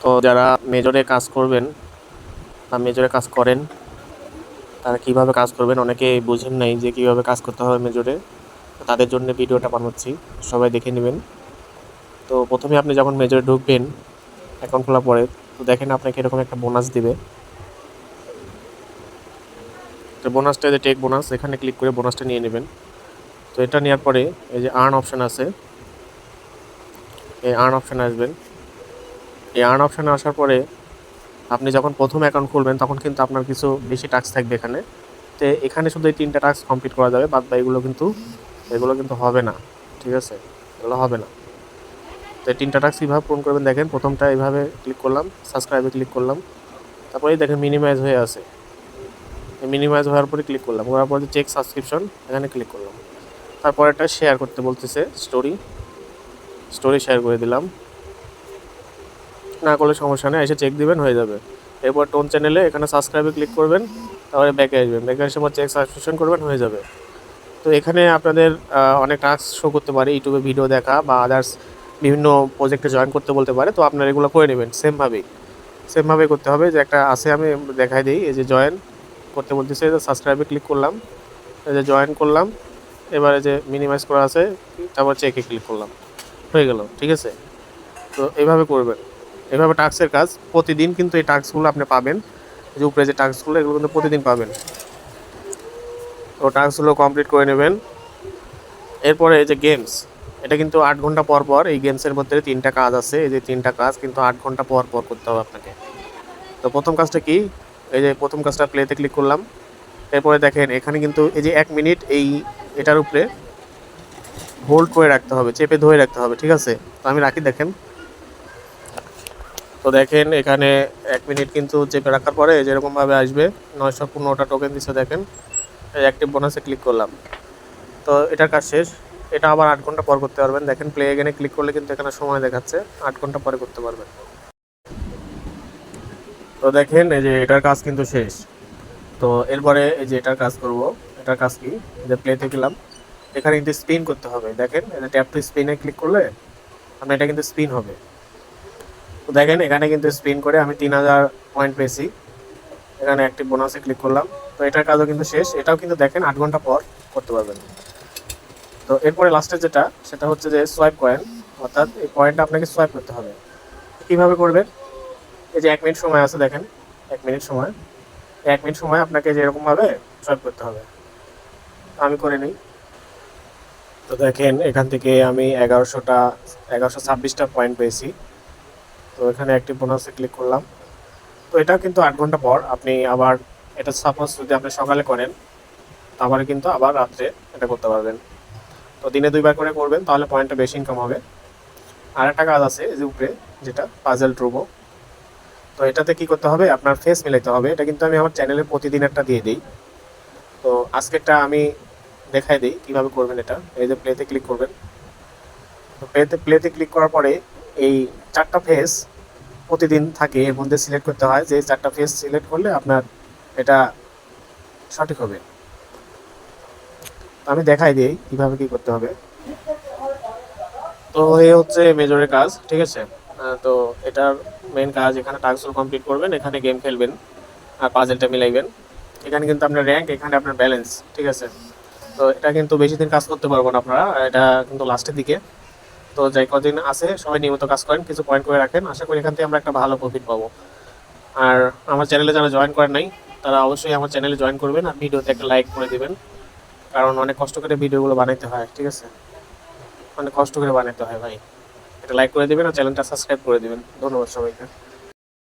তো যারা মেজরে কাজ করবেন বা মেজরে কাজ করেন, তারা কীভাবে কাজ করবেন অনেকে বুঝেন নাই যে কীভাবে কাজ করতে হবে মেজরে। তাদের জন্য ভিডিওটা বানাচ্ছি, সবাই দেখে নেবেন। তো প্রথমে আপনি যখন মেজরে ঢুকবেন, অ্যাকাউন্ট খোলার পরে, তো দেখেন আপনাকে এরকম একটা বোনাস দিবে। তো বোনাসটা যে টেক বোনাস, এখানে ক্লিক করে বোনাসটা নিয়ে নেবেন। তো এটা নেওয়ার পরে এই যে আর্ন অপশান আছে, এই আর্ন অপশান আসবেন এই আর্ন অপশানে আসার পরে আপনি যখন প্রথম অ্যাকাউন্ট খুলবেন, তখন কিন্তু আপনার কিছু বেশি টাস্ক থাকবে এখানে। তো এখানে শুধু এই তিনটা টাস্ক কমপ্লিট করা যাবে, বাদ বা এগুলো কিন্তু এগুলো কিন্তু হবে না, ঠিক আছে? এগুলো হবে না। তো এই তিনটা টাস্ক কীভাবে পূরণ করবেন দেখেন, প্রথমটা এইভাবে ক্লিক করলাম সাবস্ক্রাইবে ক্লিক করলাম। তারপরেই দেখেন মিনিমাইজ হয়ে আছে। মিনিমাইজ হওয়ার পরে ক্লিক করলাম, করার পরে চেক সাবস্ক্রিপশন এখানে ক্লিক করলাম। তারপর একটা শেয়ার করতে বলতেছে স্টোরি স্টোরি শেয়ার করে দিলাম। না করলে সমস্যা নেই, এসে চেক দিবেন, হয়ে যাবে। এরপর টোন চ্যানেলে এখানে সাবস্ক্রাইবে ক্লিক করবেন তারপরে ব্যাকে আসবেন। ব্যাকে এসে চেক সাবস্ক্রিপশন করবেন, হয়ে যাবে। তো এখানে আপনাদের অনেক টাস্ক শো করতে পারে ইউটিউবে ভিডিও দেখা বা আদার্স বিভিন্ন প্রজেক্টে জয়েন করতে বলতে পারে, তো আপনারা এগুলো করে নেবেন সেমভাবেই সেমভাবে করতে হবে যে একটা আছে আমি দেখাই দিই, এই যে জয়েন করতে বলতেছে সাবস্ক্রাইবে ক্লিক করলাম। এই যে জয়েন করলাম, এবারে যে মিনিমাইজ করা আছে, তারপর চেকে ক্লিক করলাম। হয়ে গেল, ঠিক আছে? তো এইভাবে করবেন। এইভাবে টাস্কের কাজ প্রতিদিন কিন্তু এই টাস্কগুলো আপনি পাবেন। যে উপরে যে টাস্কগুলো, এগুলো কিন্তু প্রতিদিন পাবেন। তো টাস্কগুলো কমপ্লিট করে নেবেন। এরপরে এই যে গেমস, এটা কিন্তু আট ঘণ্টা পর পর, এই গেমসের মধ্যে তিনটা কাজ আছে। এই যে তিনটা কাজ কিন্তু আট ঘণ্টা পর পর করতে হবে আপনাকে। তো প্রথম কাজটা কি? এই যে প্রথম কাজটা প্লেতে ক্লিক করলাম। এরপরে দেখেন, এখানে কিন্তু এই যে এক মিনিট এই এটার উপরে হোল্ড করে রাখতে হবে, চেপে ধরে রাখতে হবে, ঠিক আছে? তো আমি রাখি, দেখেন। তো দেখেন, এখানে এক মিনিট কিন্তু চেপে রাখার পরে যেরকমভাবে আসবে, নয়শো পনেরোটা টোকেন দিচ্ছে দেখেন। অ্যাক্টিভ বোনাসে ক্লিক করলাম। তো এটার কাজ শেষ। এটা আবার আট ঘণ্টা পর করতে পারবেন। দেখেন প্লে এগেনে ক্লিক করলে কিন্তু এখানে সময় দেখাচ্ছে। আট ঘণ্টা পরে করতে পারবেন। তো দেখেন, এই যে এটার কাজ কিন্তু শেষ। তো এরপরে এই যে এটার কাজ করব। এটার কাজ কি? যে প্লেতে গেলাম। এখানে কিন্তু স্পিন করতে হবে। দেখেন ট্যাপ টু স্পিনে ক্লিক করলে আপনার এটা কিন্তু স্পিন হবে। দেখেন, এখানে কিন্তু স্পিন করে আমি তিন হাজার পয়েন্ট পেয়েছি। এখানে একটি বোনাসে ক্লিক করলাম। তো এটার কাজও কিন্তু শেষ। এটাও কিন্তু দেখেন, আট ঘণ্টা পর করতে পারবেন। তো এরপরে লাস্টে যেটা, সেটা হচ্ছে যে সোয়াইপ কয়েন অর্থাৎ এই পয়েন্টটা আপনাকে সোয়াইপ করতে হবে। কীভাবে করবেন? এই যে এক মিনিট সময় আছে, দেখেন। এক মিনিট সময়। এক মিনিট সময় আপনাকে যে এরকমভাবে সোয়াইপ করতে হবে। আমি করে নিই। তো দেখেন, এখান থেকে আমি এগারোশোটা, এগারোশো ছাব্বিশটা পয়েন্ট পেয়েছি। তো এখানে একটি বোনাসে ক্লিক করলাম। তো এটাও কিন্তু আট ঘণ্টা পর আপনি আবার এটা সাপোজ যদি আপনি সকালে করেন তারপরে কিন্তু আবার রাত্রে এটা করতে পারবেন। তো দিনে দুইবার করে করবেন, তাহলে পয়েন্টটা বেশি ইনকাম হবে। আর একটা কাজ আছে, এই যে উপরে যেটা পাজেল ট্রুবো তো এটাতে কি করতে হবে? আপনার ফেস মিলাইতে হবে। এটা কিন্তু আমি আমার চ্যানেলে প্রতিদিন একটা দিয়ে দিই। তো আজকেরটা আমি দেখাই দিই কীভাবে করবেন এটা। এই যে প্লেতে ক্লিক করবেন। তো প্লেতে প্লেতে ক্লিক করার পরে এই চারটা ফেস প্রতিদিন থাকে, এর মধ্যে সিলেক্ট করতে হয়। যে চারটা ফেস সিলেক্ট করলে আপনার এটা সঠিক হবে। আমি দেখাই দিই কীভাবে কি করতে হবে। তো এই হচ্ছে মেজরের কাজ, ঠিক আছে? তো এটার মেন কাজ, এখানে টাস্কগুলো কমপ্লিট করবেন, এখানে গেম খেলবেন, আর পাজেলটা মিলাইবেন। এখানে কিন্তু আপনার র্যাঙ্ক এখানে আপনার ব্যালেন্স ঠিক আছে? তো এটা কিন্তু বেশি দিন কাজ করতে পারব না আপনারা এটা কিন্তু লাস্টের দিকে। তো যাই, কদিন আছে, সবাই নিয়মিত কাজ করেন, কিছু পয়েন্ট করে রাখেন। আশা করি এখান থেকে আমরা একটা ভালো প্রফিট পাবো। আর আমার চ্যানেলে যারা জয়েন করেন নাই, তারা অবশ্যই আমার চ্যানেলে জয়েন করবেন আর ভিডিওতে একটা লাইক করে দিবেন। কারণ অনেক কষ্ট করে ভিডিওগুলো বানাইতে হয়, ঠিক আছে? অনেক কষ্ট করে বানাইতে হয় ভাই। এটা লাইক করে দিবেন আর চ্যানেলটা সাবস্ক্রাইব করে দিবেন। ধন্যবাদ সবাইকে।